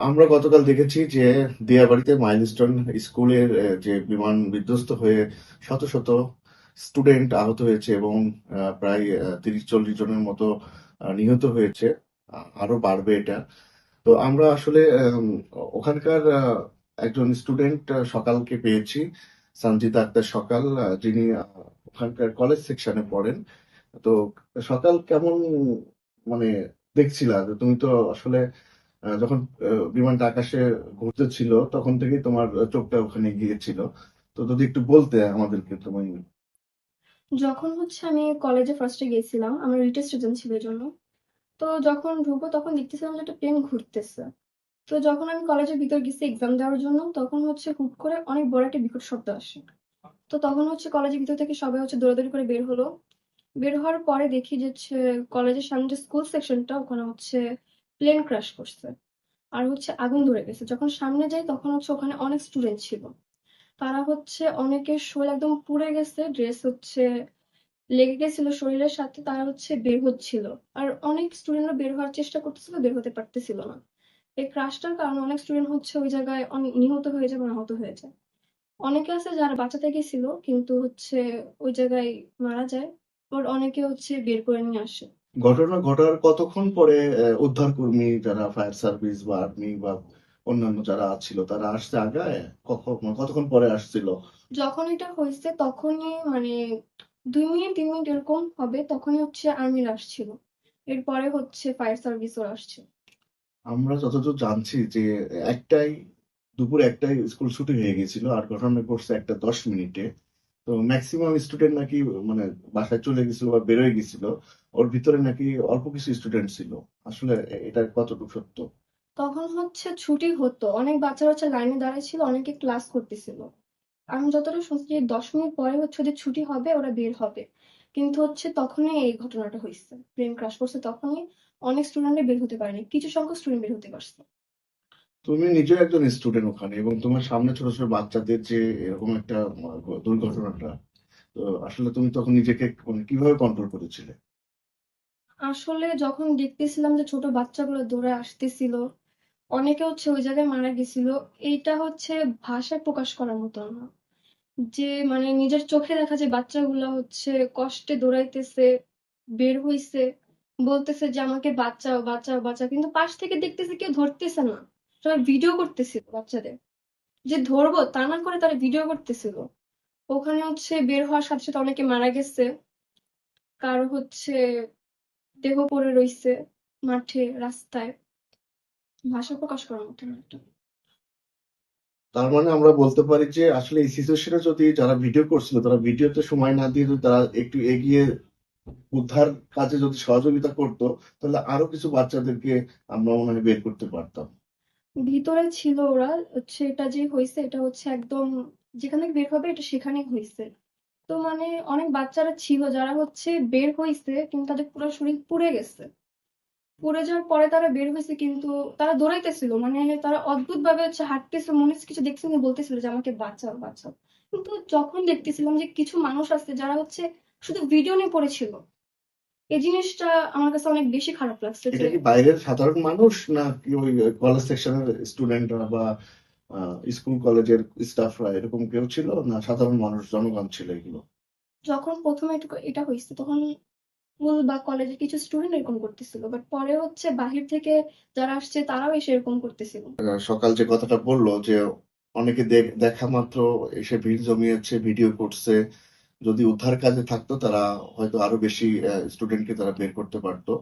আমরা গতকাল দেখেছি যে দিয়াবাড়িতে মাইলস্টোন স্কুলের যে বিমান বিধ্বস্ত হয়ে শত শত স্টুডেন্ট আহত হয়েছে এবং প্রায় তিরিশ চল্লিশ জনের মতো নিহত হয়েছে। আরও বাড়বে এটা। তো আমরা আসলে ওখানকার একজন স্টুডেন্ট সকালকে পেয়েছি সঞ্জিতা আক্তার সকাল যিনি ওখানকার কলেজ সেকশনে পড়েন। তো সকাল কেমন মানে দেখছিলা? তুমি তো আসলে যখন বিমানটা আকাশে ঘুরতে ছিল, তখন থেকেই তোমার চোখটা ওখানে গিয়েছিল। তো যদি একটু বলতে আমাদেরকে তুমি যখন হচ্ছে আমি কলেজে ফার্স্টে গেছিলাম আমার রিটেস্ট এক্সাম ছিল জন্য। তো যখন ঢুকবো, তখন দেখতেছিলাম যে একটা প্লেন ঘুরতেছে। তো যখন আমি কলেজের ভিতর গেছি এক্সাম দেওয়ার জন্য, তখন হচ্ছে হুট করে অনেক বড় একটা বিকট শব্দ আসে। তো তখন হচ্ছে কলেজের ভিতর থেকে সবাই হচ্ছে দৌড়াদৌড়ি করে বের হলো। বের হওয়ার পরে দেখি যে হচ্ছে কলেজের সামনে যে স্কুল সেকশনটা ওখানে হচ্ছে প্লেন ক্র্যাশ করছে। আর হচ্ছে আগুন ধরে গেছে। যখন সামনে যাই, তখন হচ্ছে ওখানে অনেক স্টুডেন্ট ছিল। তারা হচ্ছে অনেকের শরীর একদম পুড়ে গেছে ড্রেস হচ্ছে লেগে গেছিল শরীরের সাথে, তারা হচ্ছে বের হচ্ছিল। আর অনেক স্টুডেন্টরা বের হওয়ার চেষ্টা করতেছিল, বের হতে পারতেছিল না। এই ক্রাশটার কারণে অনেক স্টুডেন্ট হচ্ছে ওই জায়গায় অনেক নিহত হয়ে যায় আহত হয়ে যায়। অনেকে আছে যারা বাঁচাতে গেছিল, কিন্তু হচ্ছে ওই জায়গায় মারা যায় আর অনেকে হচ্ছে বের করে নিয়ে আসে। ঘটনা ঘটার কতক্ষণ পরে উদ্ধার কর্মী যারা ফায়ার সার্ভিস বা আর্মি বা অন্যান্য যারা ছিল তারা আসছে আগায়? কখন কতক্ষণ পরে আসছিল? যখন এটা হয়েছে তখনই মানে দুই মিনিট তিন মিনিট এরকম হবে তখনই হচ্ছে আর্মিরা আসছিল। এরপরে হচ্ছে ফায়ার সার্ভিস ওরা আসছে। আমরা যতদূর জানছি যে একটাই দুপুর একটাই স্কুল ছুটি হয়ে গেছিল আর ঘটনা ঘটছে একটা দশ মিনিটে। ম্যাক্সিমাম স্টুডেন্ট নাকি মানে বাসায় চলে গেছিল বা বেরোয় গেছিল, ওর ভিতরে নাকি অল্প কিছু স্টুডেন্ট ছিল। আসলে এটা কতটুকু সত্য? তখন হচ্ছে ছুটি হতো। অনেক বাচ্চারা হচ্ছে লাইনে দাঁড়ায় ছিল অনেকে ক্লাস করতেছিল। আমি যতটা শুনছি যে দশ মিনিট পরে হচ্ছে ওদের ছুটি হবে, ওরা বের হবে। কিন্তু হচ্ছে তখনই এই ঘটনাটা হয়েছে প্লেন ক্রাশ করছে তখনই অনেক স্টুডেন্টরা বের হতে পারেনি। কিছু সংখ্যক স্টুডেন্ট বের হতে পারছে। তুমি নিজে একজন স্টুডেন্ট ওখানে এবং তোমার সামনে ছোট ছোট বাচ্চাদের যে এরকম একটা দুর্ঘটনাটা, তো আসলে তুমি তখন নিজেকে মানে কীভাবে কন্ট্রোল করেছিলে? আসলে যখন দেখতেছিলাম যে ছোট বাচ্চাগুলো দৌড়ে আসতেছিল, অনেকে হচ্ছে ওই জায়গায় মারা গেছিল, এইটা হচ্ছে ভাষায় প্রকাশ করার মতো না। যে মানে নিজের চোখে দেখা যায় বাচ্চাগুলো হচ্ছে কষ্টে দৌড়াইতেছে, বের হইছে, বলতেছে যে আমাকে বাঁচাও বাঁচাও বাঁচাও, কিন্তু পাশ থেকে দেখতেছে কেউ ধরতেছে না। সবাই ভিডিও করতেছিল বাচ্চাদের। যে ধরবো তা না করে তারা ভিডিও করতেছিল। ওখানে হচ্ছে বের হওয়ার সাথে সাথে অনেকে মারা গেছে। কারও হচ্ছে দেহ পড়ে রইছে মাঠে, রাস্তায়। ভাষা প্রকাশ করার মতো তার মানে আমরা বলতে পারি যে আসলে এই সিচুয়েশনে যদি যারা ভিডিও করছিল, তারা ভিডিওতে সময় না দিয়ে তারা একটু এগিয়ে উদ্ধার কাজে যদি সহযোগিতা করতো, তাহলে আরও কিছু বাচ্চাদেরকে আমরা মনে হয় বের করতে পারতাম। ভিতরে ছিল ওরা, হচ্ছে এটা যে হয়েছে এটা হচ্ছে একদম যেখানে বের হবে এটা সেখানেই হয়েছে তো মানে অনেক বাচ্চারা ছিল যারা হচ্ছে বের হয়েছে কিন্তু তাদের পুরো শরীর পুড়ে গেছে। পুড়ে যাওয়ার পরে তারা বের হয়েছে কিন্তু তারা দৌড়াইতেছিল মানে তারা অদ্ভুত ভাবে হচ্ছে হাঁটতেছে মনে কিছু দেখছিল বলতেছিল যে আমাকে বাঁচাও বাঁচাও। কিন্তু যখন দেখতেছিলাম যে কিছু মানুষ আছে যারা হচ্ছে শুধু ভিডিও নিয়ে পড়েছিল এই জিনিসটা আমার কাছে অনেক বেশি খারাপ লাগছে এটা কি বাইরের সাধারণ মানুষ না কি ওই কলেজ সেকশনের স্টুডেন্টরা বা স্কুল কলেজের স্টাফরা এরকম কেউ ছিল না সাধারণ মানুষ জনগণ ছিল এগুলো? যখন প্রথমে এটা- হয়েছে তখন স্কুল বা কলেজের কিছু স্টুডেন্ট এরকম করতেছিল বাট পরে হচ্ছে বাহির থেকে যারা আসছে তারাও এসে এরকম করতেছিল। সকাল যে কথাটা বলল যে অনেকে দেখা মাত্র এসে ভিড় জমিয়েছে ভিডিও করছে যদি উদ্ধার কাজে থাকতো তারা হয়তো আরও বেশি স্টুডেন্টকে তারা বের করতে পারতো।